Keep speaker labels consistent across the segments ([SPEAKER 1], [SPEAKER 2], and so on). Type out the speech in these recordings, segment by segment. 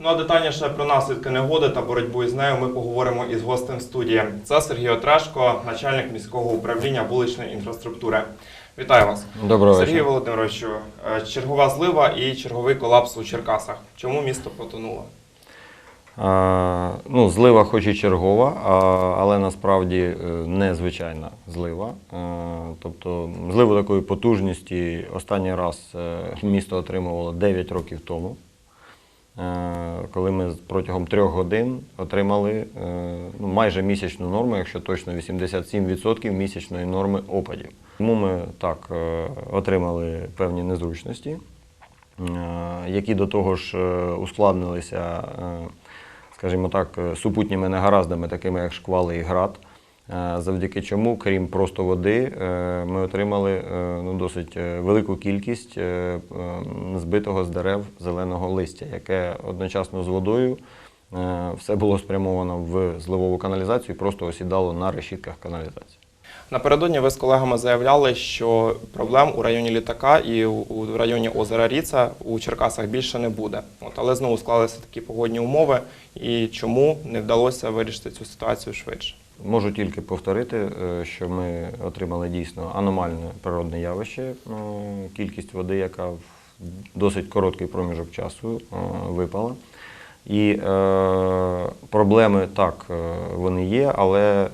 [SPEAKER 1] Ну а детальніше про наслідки негоди та боротьбу із нею ми поговоримо із гостем студії. Це Сергій Отрешко, начальник міського управління вуличної інфраструктури. Вітаю вас,
[SPEAKER 2] Доброго вечора.
[SPEAKER 1] Володимировичу. е, Чергова злива і черговий колапс у Черкасах. Чому місто потонуло?
[SPEAKER 2] А, ну, злива хоч і чергова, а, але насправді е, незвичайна злива. Е, Тобто зливу такої потужності останній раз місто отримувало 9 років тому, коли ми протягом трьох годин отримали е, ну, майже місячну норму, якщо точно 87% місячної норми опадів. Тому ми так е, отримали певні незручності. е, які до того ж е, ускладнилися, е, скажімо так, е, супутніми негараздами, такими як шквали і град. Е, Завдяки чому, крім просто води, е, ми отримали е, ну, досить велику кількість збитого з дерев зеленого листя, яке одночасно з водою все було спрямовано в зливову каналізацію і просто осідало на решітках каналізації.
[SPEAKER 1] Напередодні ви з колегами заявляли, що проблем у районі літака і у- районі озера Ріца у Черкасах більше не буде. От, але знову склалися такі погодні умови. І чому не вдалося вирішити цю ситуацію швидше?
[SPEAKER 2] Можу тільки повторити, е, що ми отримали дійсно аномальне природне явище, ну, кількість води, яка в досить короткий проміжок часу е, випала. І е, проблеми так, е, вони є, але, е,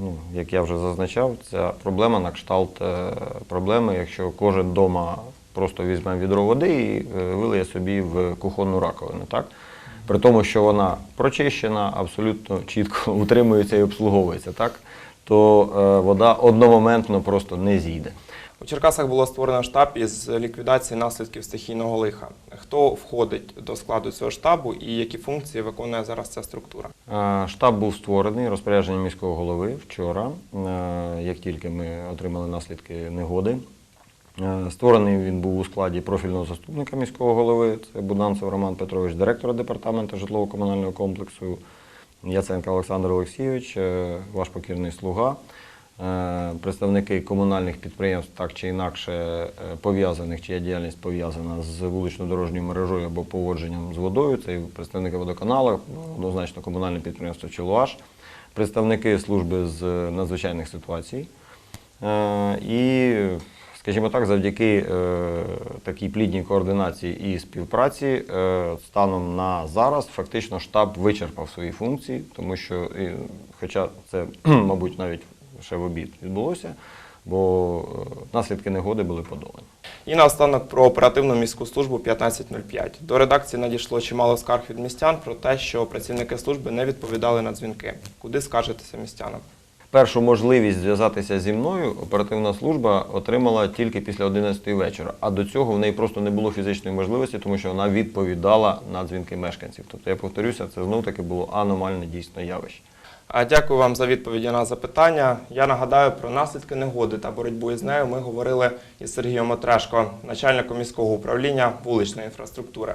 [SPEAKER 2] ну, як я вже зазначав, ця проблема на кшталт е, проблеми, якщо кожен вдома просто візьме відро води і е, вилиє собі в кухонну раковину. Так? При тому, що вона прочищена, абсолютно чітко утримується і обслуговується, так? То е, вода одномоментно просто не зійде.
[SPEAKER 1] У Черкасах було створено штаб із ліквідації наслідків стихійного лиха. Хто входить до складу цього штабу і які функції виконує зараз ця структура?
[SPEAKER 2] Е, Штаб був створений розпорядженням міського голови вчора, е, як тільки ми отримали наслідки негоди. Створений він був у складі профільного заступника міського голови, це Буданцев Роман Петрович, директора департаменту житлово-комунального комплексу, Яценко Олександр Олексійович, е, ваш покірний слуга, е, представники комунальних підприємств так чи інакше е, пов'язаних, чия діяльність пов'язана з вулично-дорожньою мережею або поводженням з водою. Це і представники водоканалу, однозначно комунальне підприємство Чилуаш, представники служби з надзвичайних ситуацій. І, скажімо так, завдяки е, такій плідній координації і співпраці, е, станом на зараз фактично штаб вичерпав свої функції, тому що, і, хоча це, мабуть, навіть ще в обід відбулося, бо е, наслідки негоди були подолані.
[SPEAKER 1] І наостанок про оперативну міську службу 1505. До редакції надійшло чимало скарг від містян про те, що працівники служби не відповідали на дзвінки. Куди скажетеся містянам?
[SPEAKER 2] Першу можливість зв'язатися зі мною оперативна служба отримала тільки після 11 вечора. А до цього в неї просто не було фізичної можливості, тому що вона відповідала на дзвінки мешканців. Тобто, я повторюся, це знов таки було аномальне дійсно явище.
[SPEAKER 1] А Дякую вам за відповіді на запитання. Я нагадаю про наслідки негоди та боротьбу із нею. Ми говорили із Сергієм Отрешко, начальником міського управління вуличної інфраструктури.